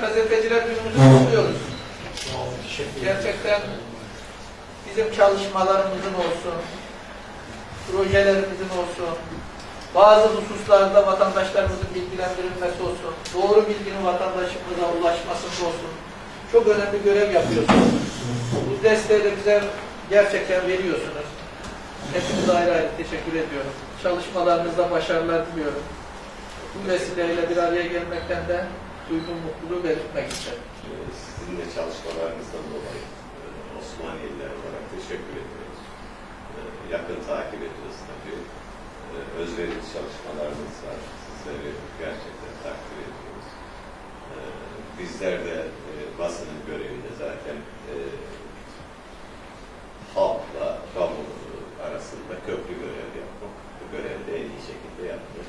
gazeteciler günümüzü kutluyoruz. Gerçekten bizim çalışmalarımızın olsun, projelerimizin olsun, bazı hususlarda vatandaşlarımızın bilgilendirilmesi olsun, doğru bilginin vatandaşımıza ulaşmasında olsun. Çok önemli görev yapıyorsunuz. Bu desteği de bize gerçekten veriyorsunuz. Hepinize ayrı ayrı teşekkür ediyorum. Çalışmalarınızda başarılar diliyorum. Bu vesileyle bir araya gelmekten de duyduğum mutluluğu belirtmek isterim. Ee, Sizin de çalışmalarınızdan dolayı e, Osmaniyeliler olarak teşekkür ediyoruz. Ee, Yakın takip ediyoruz tabii. Ee, Özverili çalışmalarınız var. Sizleri gerçekten takdir ediyoruz. Bizler de e, basının görevinde zaten e, halkla kamu arasında köprü görev yapmak. Bu görevi de en iyi şekilde yapmak